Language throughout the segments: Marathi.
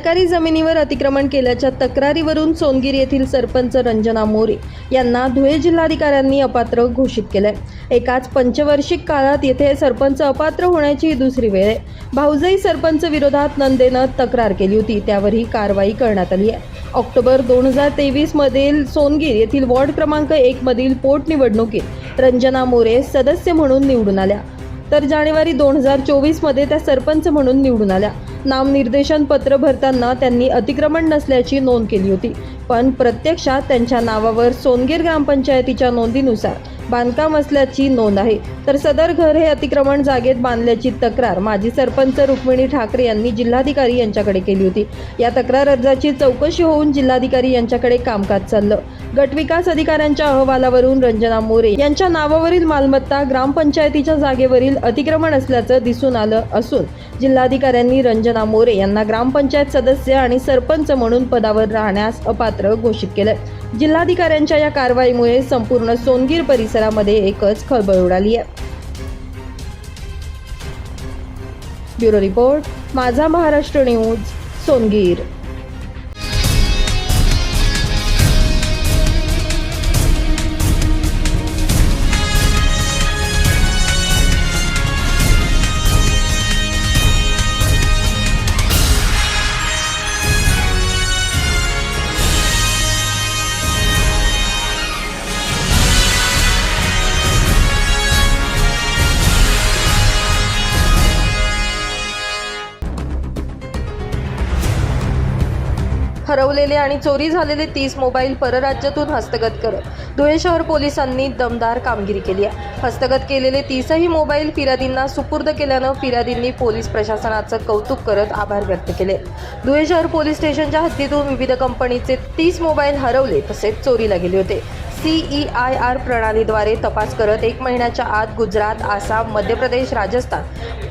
सरकारी जमिनीवर अतिक्रमण केल्याच्या तक्रारीवरून सोनगीर येथील सरपंच रंजना मोरे यांना धुळे जिल्हाधिकाऱ्यांनी अपात्र घोषित केलंय. एकाच पंचवार्षिक काळात येथे सरपंच अपात्र होण्याची ही दुसरी वेळ आहे. भाऊजाई सरपंच विरोधात नंदेनं तक्रार केली होती. त्यावर ही कारवाई करण्यात आली आहे. ऑक्टोबर दोन हजार तेवीस मधील सोनगीर येथील वॉर्ड क्रमांक एक मधील पोटनिवडणुकीत रंजना मोरे सदस्य म्हणून निवडून आल्या. तर जानेवारी दोन हजार चोवीसमध्ये त्या सरपंच म्हणून निवडून आल्या. नामनिर्देशन पत्र भरताना त्यांनी अतिक्रमण नसल्याची नोंद केली होती. पण प्रत्यक्षात त्यांच्या नावावर सोनगीर ग्रामपंचायतीच्या नोंदीनुसार बांधकाम असल्याची नोंद आहे. तर सदर घर हे अतिक्रमण जागेत बांधल्याची तक्रार माजी सरपंच रुक्मिणी ठाकरे यांनी जिल्हाधिकारी यांच्याकडे केली होती. या तक्रार अर्जाची चौकशी होऊन जिल्हाधिकारी यांच्याकडे कामकाज चाललं. गटविकास अधिकाऱ्यांच्या अहवालावरून रंजना मोरे यांच्या नावावरील मालमत्ता ग्रामपंचायतीच्या जागेवरील अतिक्रमण असल्याचं दिसून आलं असून जिल्हाधिकाऱ्यांनी रंजना मोरे यांना ग्रामपंचायत सदस्य आणि सरपंच म्हणून पदावर राहण्यास अपात्र घोषित केलं जिल्हाधिकाऱ्यांच्या या कारवाईमुळे संपूर्ण सोनगीर परिसरामध्ये एकच खळबळ उडाली आहे. ब्युरो रिपोर्ट माझा महाराष्ट्र न्यूज सोनगीर. हरवलेले आणि चोरी झालेले तीस मोबाईल परराज्यातून हस्तगत करत धुळे शहर पोलिसांनी दमदार कामगिरी केली आहे. हस्तगत केलेले तीसही मोबाईल फिर्यादींना सुपूर्द केल्यानं फिर्यादींनी पोलीस प्रशासनाचं कौतुक करत आभार व्यक्त केले. धुळे शहर पोलीस स्टेशनच्या हद्दीतून विविध कंपनीचे तीस मोबाईल हरवले तसेच चोरीला गेले होते. सीई आय आर प्रणालीद्वारे तपास करत एक महिन्याच्या आत गुजरात आसाम मध्य प्रदेश राजस्थान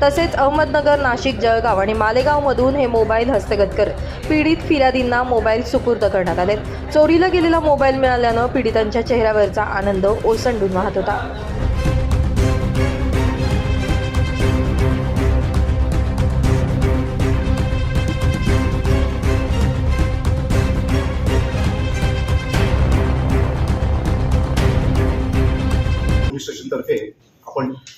तसेच अहमदनगर नाशिक जळगाव आणि मालेगावमधून हे मोबाईल हस्तगत करत पीडित फिर्यादींना मोबाईल सुपूर्द करण्यात आले चोरीला गेलेला मोबाईल मिळाल्यानं पीडितांच्या चेहऱ्यावरचा आनंद ओसंडून वाहत होता.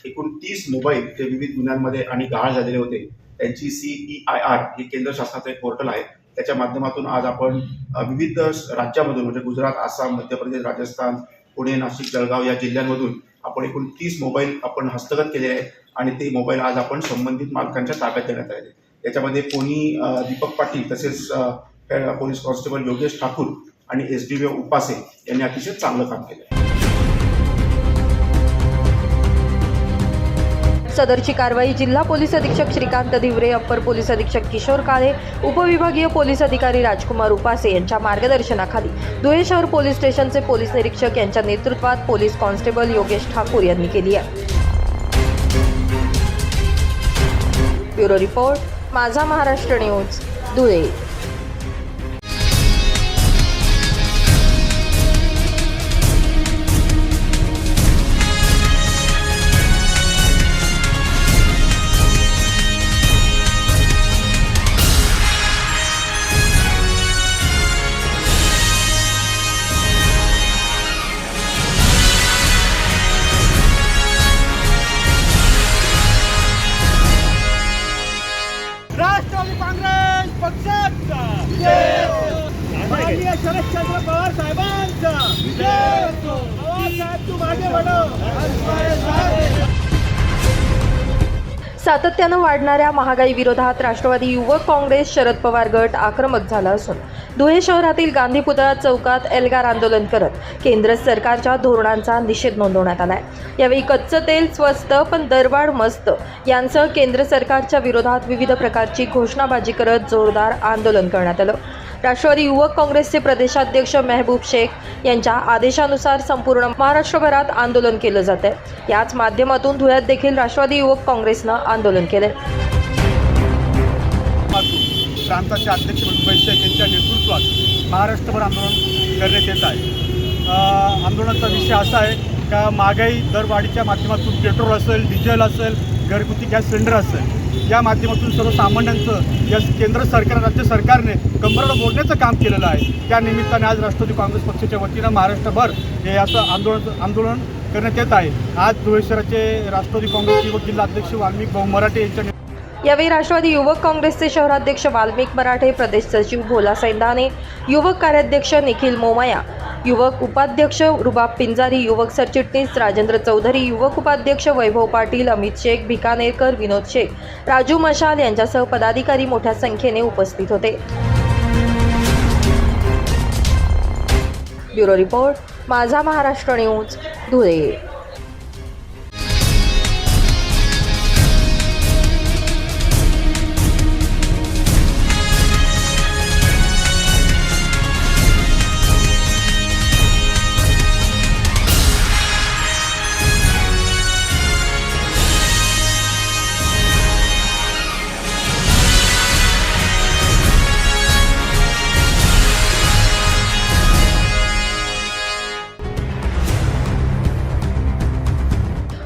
एकूण तीस मोबाईल जे विविध गुन्ह्यांमध्ये आणि गहाळ झालेले होते. त्यांची सीई आय आर हे केंद्र शासनाचं एक पोर्टल आहे. त्याच्या माध्यमातून आज आपण विविध राज्यामधून म्हणजे गुजरात आसाम मध्य प्रदेश राजस्थान पुणे नाशिक जळगाव या जिल्ह्यांमधून आपण एकूण तीस मोबाईल आपण हस्तगत केले आहे आणि ते मोबाईल आज आपण संबंधित मालकांच्या ताब्यात देण्यात आले याच्यामध्ये कोणी दीपक पाटील तसेच पोलीस कॉन्स्टेबल योगेश ठाकूर आणि एस डी उपासे यांनी अतिशय चांगलं काम केलं सदरची कारवाई जिल्हा पोलीस अधीक्षक श्रीकांत धिवरे अप्पर पोलीस अधीक्षक किशोर काळे उपविभागीय पोलीस अधिकारी राजकुमार उपासे यांच्या मार्गदर्शनाखाली धुळे शहर पोलीस स्टेशनचे पोलीस निरीक्षक यांच्या नेतृत्वात पोलीस कॉन्स्टेबल योगेश ठाकूर यांनी केली आहे. ब्युरो रिपोर्ट माझा महाराष्ट्र न्यूज धुळे. वाढणाऱ्या महागाई विरोधात राष्ट्रवादी युवक काँग्रेस शरद पवार गट आक्रमक झाला असून धुळे शहरातील गांधी पुतळा चौकात एल्गार आंदोलन करत केंद्र सरकारच्या धोरणांचा निषेध नोंदवण्यात आलाय. यावेळी कच्चं तेल स्वस्त पण दरवाढ मस्त यांसह केंद्र सरकारच्या विरोधात विविध प्रकारची घोषणाबाजी करत जोरदार आंदोलन करण्यात आलं. राष्ट्रवादी युवक काँग्रेसचे प्रदेशाध्यक्ष मेहबूब शेख यांच्या आदेशानुसार संपूर्ण महाराष्ट्रभरात आंदोलन केलं जात आहे याच माध्यमातून धुळ्यात देखील राष्ट्रवादी युवक काँग्रेसनं आंदोलन केलंय. प्रांताचे अध्यक्ष मुंबई शेख यांच्या नेतृत्वात महाराष्ट्रभर आंदोलन करण्यात येत आहे. आंदोलनाचा विषय असा आहे का महागाई दरवाढीच्या माध्यमातून पेट्रोल असेल डिझेल असेल घरगुती गॅस सिलेंडर असेल या माध्यमातून सर्वसामान्यांचं या केंद्र सरकार राज्य सरकारने कंबरला मोडण्याचं काम केलेलं आहे. त्या निमित्ताने आज राष्ट्रवादी काँग्रेस पक्षाच्या वतीनं महाराष्ट्रभर हे असं आंदोलन आंदोलन करण्यात येत आहे. आज धुळे शहराचे राष्ट्रवादी काँग्रेस युवक जिल्हा अध्यक्ष वाल्मिक भाऊ मराठे यांच्या यावेळी राष्ट्रवादी युवक काँग्रेसचे शहराध्यक्ष वाल्मिक मराठे प्रदेश सचिव भोला सैंदाने युवक कार्याध्यक्ष निखिल मोमाया युवक उपाध्यक्ष रुबाब पिंजारी युवक सरचिटणीस राजेंद्र चौधरी युवक उपाध्यक्ष वैभव पाटील अमित शेख भिकानेरकर विनोद शेख राजू मशाल यांच्यासह पदाधिकारी मोठ्या संख्येने उपस्थित होते. ब्युरो रिपोर्ट माझा महाराष्ट्र न्यूज धुळे.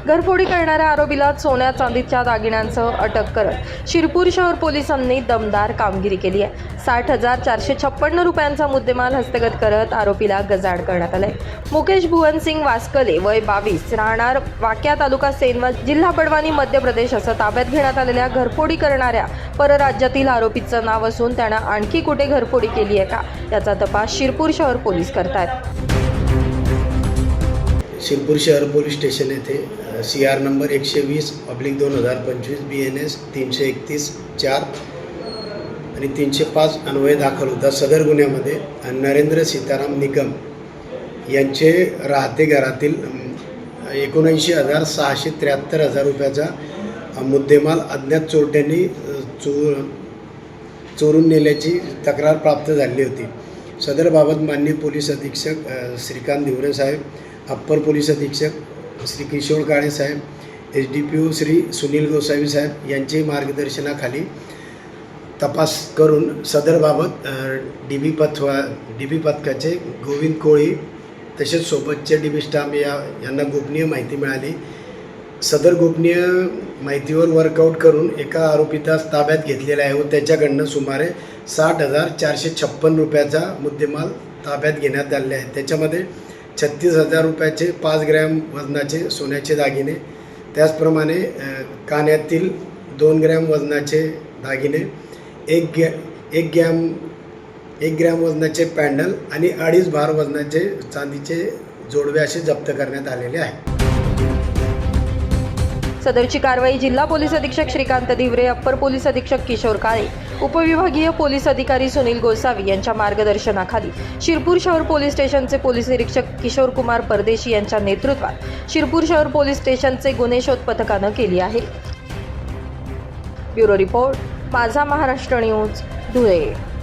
घरफोडी करणाऱ्या आरोपीला सोन्या चांदीच्या दागिन्यांसह अटक करत शिरपूर शहर पोलिसांनी दमदार कामगिरी केली आहे. साठ हजार चारशे छप्पन्न रुपयांचा मुद्देमाल हस्तगत करत आरोपीला गजाड करण्यात आलाय. मुकेश भुवनसिंग वास्कले वय बावीस राहणार वाक्या तालुका सेनवा जिल्हा बडवानी मध्य प्रदेश असं ताब्यात घेण्यात आलेल्या घरफोडी करणाऱ्या परराज्यातील आरोपीचं नाव असून त्यानं आणखी कुठे घरफोडी केली आहे का? याचा तपास शिरपूर शहर पोलीस करतायत. शिरपूर शहर पोलीस स्टेशन येथे सी आर नंबर एकशे वीस पब्लिक दोन हजार पंचवीस बी एन एस तीनशे एकतीस चार आणि तीनशे पाच अन्वय दाखल होता. सदर गुन्ह्यामध्ये नरेंद्र सीताराम निगम यांचे राहते घरातील एकोणऐंशी हजार सहाशे त्र्याहत्तर हजार रुपयाचा मुद्देमाल अज्ञात चोरट्यांनी चोर चोरून नेल्याची तक्रार प्राप्त झाली होती. सदरबाबत माननीय पोलीस अधीक्षक श्रीकांत धिवरे साहेब अप्पर पोलीस अधीक्षक श्री किशोर काळे साहेब H D P O Shri Sunil Gosavi साहेब यांचे मार्गदर्शनाखाली तपास करून सदरबाबत डी बी पथवा डी बी पथकाचे गोविंद कोळी तसेच सोबतचे डी बी स्टाम्प या यांना गोपनीय माहिती मिळाली. सदर गोपनीय माहितीवर वर्कआउट करून एका आरोपीचा ताब्यात घेतलेला आहे व त्याच्याकडनं सुमारे साठ हजार चारशे छप्पन रुपयाचा मुद्देमाल ताब्यात घेण्यात आलेला आहे. त्याच्यामध्ये छत्तीस हजार रुपयाचे पाच ग्रॅम वजनाचे सोन्याचे दागिने. त्याचप्रमाणे कान्यातील दोन ग्रॅम वजनाचे दागिने एक ग्या एक ग्रॅम एक ग्रॅम वजनाचे पॅन्डल आणि अडीच भार वजनाचे चांदीचे जोडवे असे जप्त करण्यात आलेले आहे. सदरची कारवाई जिल्हा पोलीस अधीक्षक श्रीकांत धिवरे अप्पर पोलीस अधीक्षक किशोर काळे उपविभागीय पोलीस अधिकारी सुनील गोसावी यांच्या मार्गदर्शनाखाली शिरपूर शहर पोलीस स्टेशनचे पोलीस निरीक्षक किशोर कुमार परदेशी यांच्या नेतृत्वात शिरपूर शहर पोलीस स्टेशनचे गुन्हे शोध पथकानं केली आहे. ब्युरो रिपोर्ट माझा महाराष्ट्र न्यूज धुळे.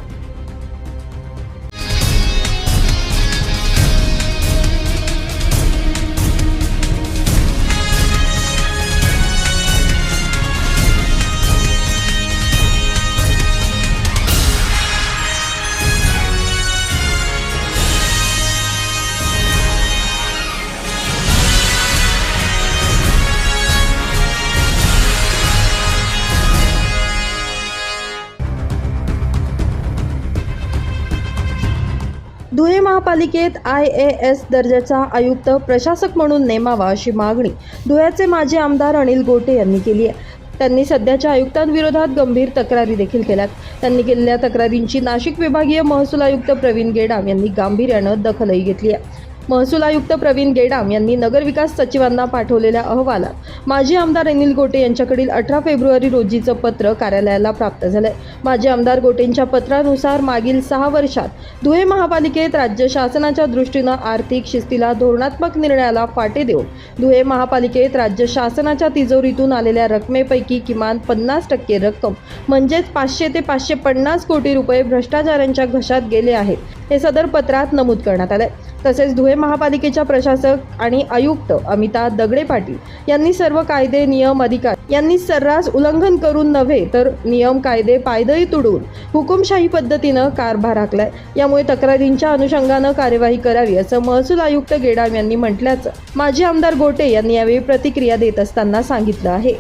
महापालिकेत आय ए एस दर्जाचा आयुक्त प्रशासक म्हणून नेमावा अशी मागणी धुळ्याचे माजी आमदार अनिल गोटे यांनी केली आहे. त्यांनी सध्याच्या आयुक्तांविरोधात गंभीर तक्रारी देखील केल्यात. त्यांनी केलेल्या तक्रारींची नाशिक विभागीय महसूल आयुक्त प्रवीण गेडाम यांनी गांभीर्यानं दखलही घेतली आहे. महसूल आयुक्त प्रवीण गेडाम यांनी नगरविकास सचिवांना पाठवलेल्या अहवालात माजी आमदार अनिल गोटे यांच्याकडील अठरा फेब्रुवारी रोजीचं पत्र कार्यालयाला प्राप्त झालंय. माजी आमदार गोटेंच्या पत्रानुसार मागील सहा वर्षात धुळे महापालिकेत राज्य शासनाच्या दृष्टीनं आर्थिक शिस्तीला धोरणात्मक निर्णयाला फाटे देऊन धुळे महापालिकेत राज्य शासनाच्या तिजोरीतून आलेल्या रकमेपैकी किमान पन्नास टक्के रक्कम म्हणजेच पाचशे ते पाचशे पन्नास कोटी रुपये भ्रष्टाचारांच्या घशात गेले आहेत हे सदर पत्रात नमूद करण्यात आलंय. तसेच धुळे महापालिकेच्या प्रशासक आणि आयुक्त अमिता दगडे पाटील यांनी सर्व कायदे नियम अधिकार यांनी सर्रास उल्लंघन करून नव्हे तर नियम कायदे पायदळी तुडवून हुकुमशाही पद्धतीनं कारभार आखलाय यामुळे तक्रारींच्या अनुषंगानं कार्यवाही करावी असं महसूल आयुक्त गेडाम यांनी म्हटल्याचं माजी आमदार गोटे यांनी यावेळी प्रतिक्रिया देत असताना सांगितलं आहे.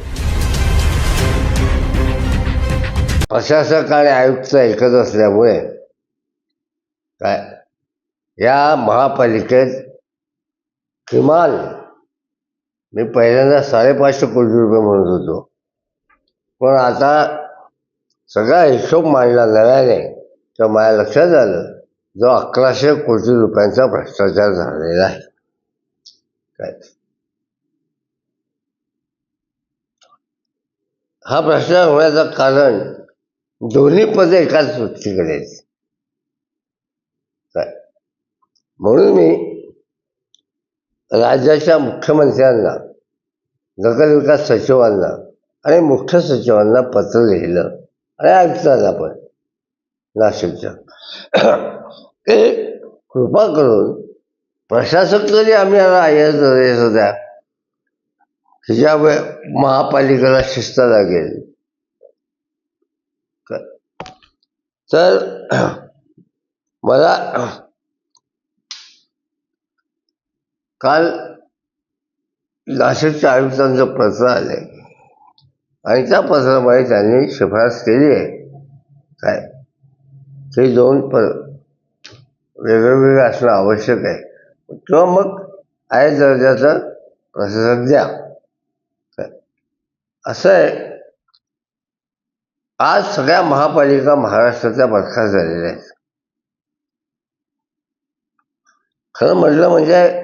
प्रशासक आणि आयुक्त एकच असल्यामुळे काय या महापालिकेत किमान मी पहिल्यांदा साडेपाचशे कोटी रुपये म्हणत होतो. पण आता सगळा हिशोब मांडला नव्याने तर माझ्या लक्षात आलं जो अकराशे कोटी रुपयांचा भ्रष्टाचार झालेला आहे. काय? हा भ्रष्टाचार होण्याचं कारण दोन्ही पदे एकाच व्यक्तीकडे आहेत काय म्हणून मी राज्याच्या मुख्यमंत्र्यांना नगरविकास सचिवांना आणि मुख्य सचिवांना पत्र लिहिलं आणि आयुक्तांना पण नाशिकच्या. ते कृपा करून प्रशासक जरी आम्ही आय एस होत्या त्याच्यामुळे महापालिकेला शिस्त लागेल. तर मला काल नाशिकच्या आयुक्तांचं पत्र आले आणि त्या पत्रामध्ये त्यांनी शिफारस केली आहे. काय? ते दोन प वेगवेगळे असणं आवश्यक आहे. किंवा मग आहे दर्जाचं प्रशासक द्या. काय? असं आहे. आज सगळ्या महापालिका महाराष्ट्राच्या बरखास्त झालेल्या आहेत. खरं म्हटलं म्हणजे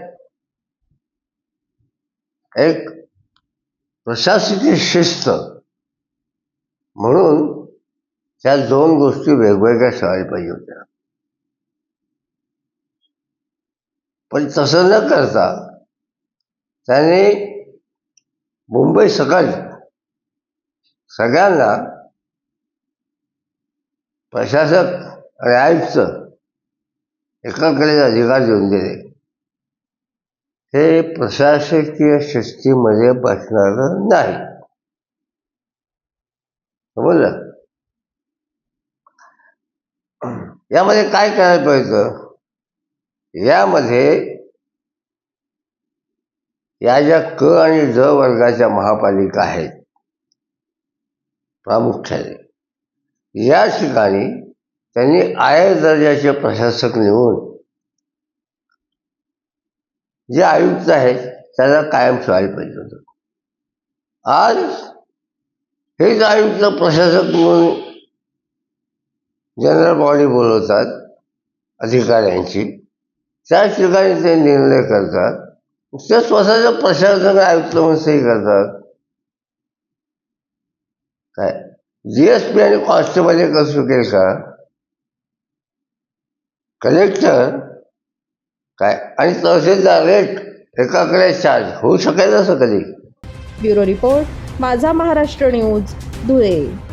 एक प्रशासकीय शिस्त. म्हणून त्या दोन गोष्टी वेगवेगळ्या ठेवायला पाहिजे होत्या. पण तसं न करता त्याने मुंबई सकाळी सगळ्यांना प्रशासक आणि आयुक्त एकाकडे अधिकार देऊन दिले. हे प्रशासकीय शिस्तीमध्ये बसणारं नाही. समजलं? यामध्ये काय करायला पाहिजे? यामध्ये या ज्या क आणि ज वर्गाच्या महापालिका आहेत प्रामुख्याने या ठिकाणी त्यांनी आय दर्जाचे प्रशासक नेऊन जे आयुक्त आहेत त्याला कायम ठेवायला पाहिजे होतं. आज हेच आयुक्त प्रशासक म्हणून जनरल बॉडी बोलवतात अधिकाऱ्यांची. त्याच ठिकाणी ते निर्णय करतात. ते स्वतःचं प्रशासक आयुक्त म्हणून सही करतात. काय? जी एस पी आणि कॉन्स्टेबल एक असू शकेल का? कलेक्टर काय? आणि तहसीलदार रेट एकाकडे चार्ज होऊ शकेल असं कधी? ब्युरो रिपोर्ट माझा महाराष्ट्र न्यूज धुळे.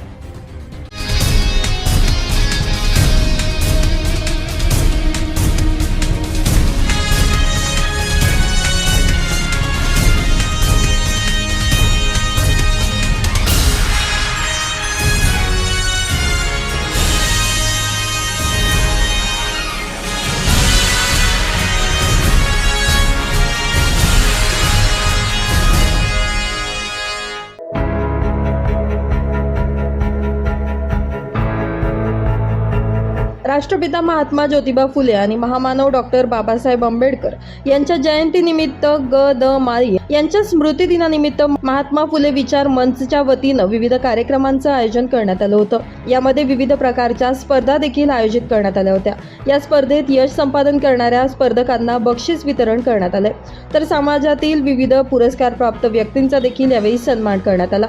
राष्ट्रपिता महात्मा ज्योतिबा फुले आणि महामानव डॉक्टर बाबासाहेब आंबेडकर यांच्या जयंतीनिमित्त ग द माळी यांच्या स्मृतिदिनानिमित्त महात्मा फुले विचार मंचच्या वतीनं विविध कार्यक्रमांचं आयोजन करण्यात आलं होतं. यामध्ये विविध प्रकारच्या स्पर्धा देखील आयोजित करण्यात आल्या होत्या. या स्पर्धेत यश संपादन करणाऱ्या स्पर्धकांना बक्षीस वितरण करण्यात आले तर समाजातील विविध पुरस्कार प्राप्त व्यक्तींचा देखील यावेळी सन्मान करण्यात आला.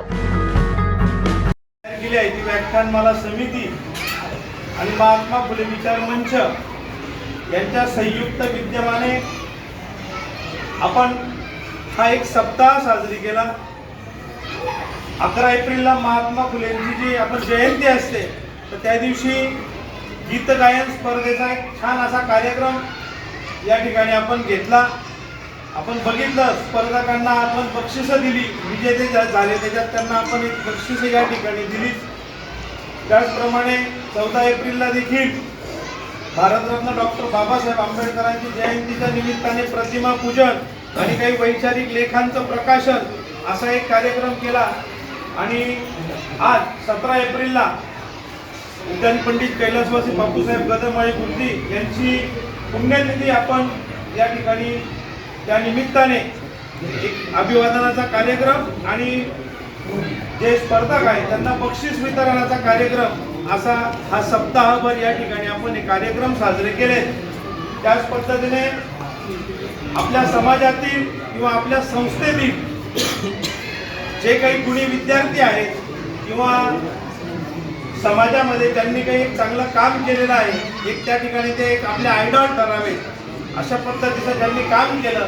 व्याख्यानमाला समिती आणि महात्मा फुले विचार मंच यांच्या संयुक्त विद्यमाने आपण हा एक सप्ताह साजरी केला. अकरा एप्रिलला महात्मा फुलेंची जी आपण जयंती असते तर त्या दिवशी गीत गायन स्पर्धेचा एक छान असा कार्यक्रम या ठिकाणी आपण घेतला. आपण बघितलं स्पर्धकांना आपण बक्षिसं दिली विजेते ज्या झाले त्याच्यात त्यांना आपण एक बक्षिसं या ठिकाणी दिली त्याचप्रमाणे चौदा एप्रिलला देखील भारतरत्न डॉक्टर बाबासाहेब आंबेडकरांची जयंतीच्या निमित्ताने प्रतिमा पूजन आणि काही वैचारिक लेखांचं प्रकाशन असा एक कार्यक्रम केला. आणि आज सतरा एप्रिलला उद्यान पंडित कैलासवासी बापूसाहेब गदमाळे गुरुजी यांची पुण्यतिथी आपण या ठिकाणी त्या निमित्ताने एक अभिवादनाचा कार्यक्रम आणि जे स्पर्धक आहेत त्यांना बक्षीस वितरणाचा कार्यक्रम असा हा सप्ताहभर या ठिकाणी आपण हे कार्यक्रम साजरे केले. त्याच पद्धतीने आपल्या समाजातील किंवा आपल्या संस्थेतील जे काही गुणी विद्यार्थी आहेत किंवा समाजामध्ये त्यांनी काही एक चांगलं काम केलेलं आहे एक त्या ठिकाणी ते एक आपले आयडॉल ठरावे अशा पद्धतीचं ज्यांनी काम केलं.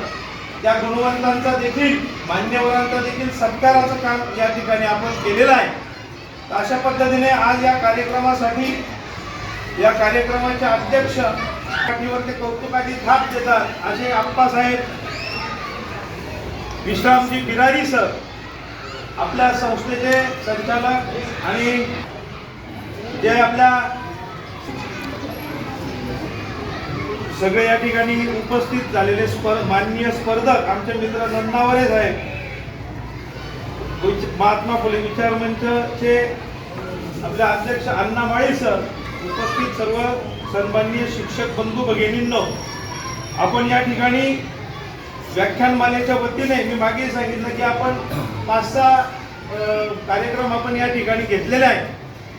त्या गुणवंतांचा देखील मान्यवरांचा देखील सत्काराचं काम या ठिकाणी आपण केलेलं आहे. अशा पद्धतीने आज या कार्यक्रमासाठी या कार्यक्रमाचे अध्यक्ष कौतुकाची थाप देतात असे आप्पासाहेब विश्रामजी बिरारी सर आपल्या संस्थेचे संचालक आणि जे आपल्या सगळे या ठिकाणी उपस्थित झालेले स्पर्ध माननीय स्पर्धक आमचे मित्र नन्नावरे साहेब. महात्मा फुले विचार मंचचे आपले अध्यक्ष अण्णा माळी सर उपस्थित सर्व सन्माननीय शिक्षक बंधू भगिनींनो आपण या ठिकाणी व्याख्यानमालेच्या वतीने मी मागे सांगितलं की आपण पाच सहा कार्यक्रम आपण या ठिकाणी घेतलेले आहेत.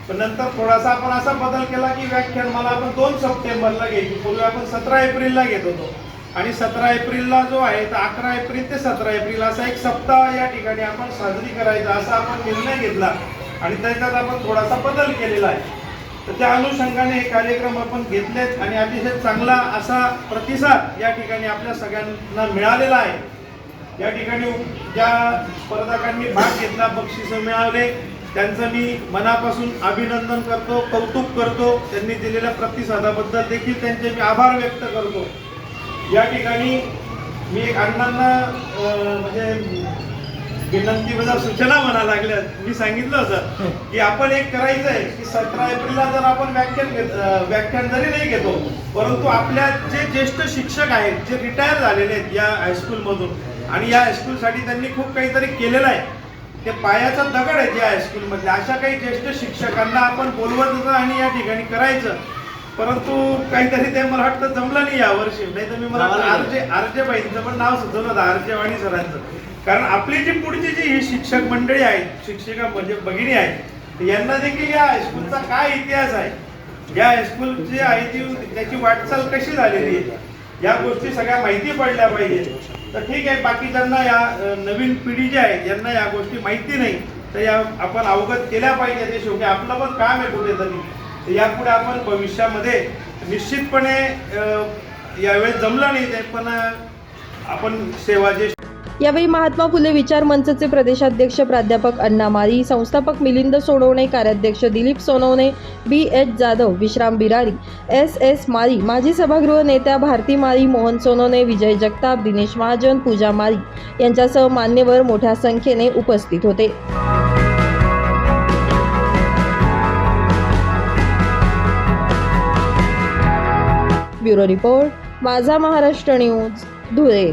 पण नंतर थोडासा आपण असा बदल केला की व्याख्यान मला आपण दोन सप्टेंबरला घ्यायची. पूर्वी आपण सतरा एप्रिलला घेत होतो. आणि सतरा एप्रिलला जो आहे तर अकरा एप्रिल ते सतरा एप्रिल असा एक सप्ताह या ठिकाणी आपण साजरी करायचा असा आपण निर्णय घेतला. आणि त्याच्यात आपण थोडासा बदल केलेला आहे. तर त्या अनुषंगाने हे कार्यक्रम आपण घेतलेत आणि अतिशय चांगला असा प्रतिसाद या ठिकाणी आपल्या सगळ्यांना मिळालेला आहे. या ठिकाणी ज्या स्पर्धकांनी भाग घेतला बक्षिसं मिळाले त्यांचं मी मनापासून अभिनंदन करतो कौतुक करतो. त्यांनी दिलेल्या प्रतिसादाबद्दल देखील त्यांचे मी आभार व्यक्त करतो. या ठिकाणी मी एक अण्णांना म्हणजे विनंती बद्दल सूचना म्हणा लागल्या मी सांगितलं होतं की आपण एक करायचं आहे की सतरा एप्रिलला जर आपण व्याख्यान घेत व्याख्यान जरी नाही घेतो परंतु आपल्या जे ज्येष्ठ शिक्षक आहेत जे रिटायर झालेले आहेत या हायस्कूलमधून आणि या हायस्कूलसाठी त्यांनी खूप काहीतरी केलेलं आहे. ते पायाचा दगड आहे या हायस्कूलमधले अशा काही ज्येष्ठ शिक्षकांना आपण बोलवायचं आणि या ठिकाणी करायचं. परंतु काहीतरी ते मला वाटतं जमलं नाही यावर्षी नाही तर मी मला आरजे आरजे बाईंचं पण नाव सुचवलं होतं आरजे वाणी सरांचं. कारण आपली जी पुढची जी ही शिक्षक मंडळी आहेत शिक्षिका म्हणजे भगिनी आहेत यांना देखील या हायस्कूलचा काय इतिहास आहे? या हायस्कूलची आहे ती त्याची वाटचाल कशी झालेली आहे? या गोष्टी सगळ्या माहिती पडल्या पाहिजे. तर ठीक आहे बाकीच्यांना या नवीन पिढी जी आहे ज्यांना या गोष्टी माहिती नाही तर या आपण अवगत केल्या पाहिजे ते शेवटी. आपलं पण काम आहे कुठेतरी. तर यापुढे आपण भविष्यामध्ये निश्चितपणे यावेळेस जमलं नाही ते पण आपण सेवा जे यावेळी महात्मा फुले विचार मंचचे प्रदेशाध्यक्ष प्राध्यापक अण्णा मारी संस्थापक मिलिंद सोनवणे कार्याध्यक्ष Dilip Sonawane B H Jadhav Vishram Birari S S Mari माजी सभागृह नेत्या भारती मारी मोहन सोनवणे विजय जगताप दिनेश महाजन पूजा मारी यांच्यासह मान्यवर मोठ्या संख्येने उपस्थित होते. ब्युरो रिपोर्ट माझा महाराष्ट्र न्यूज धुळे.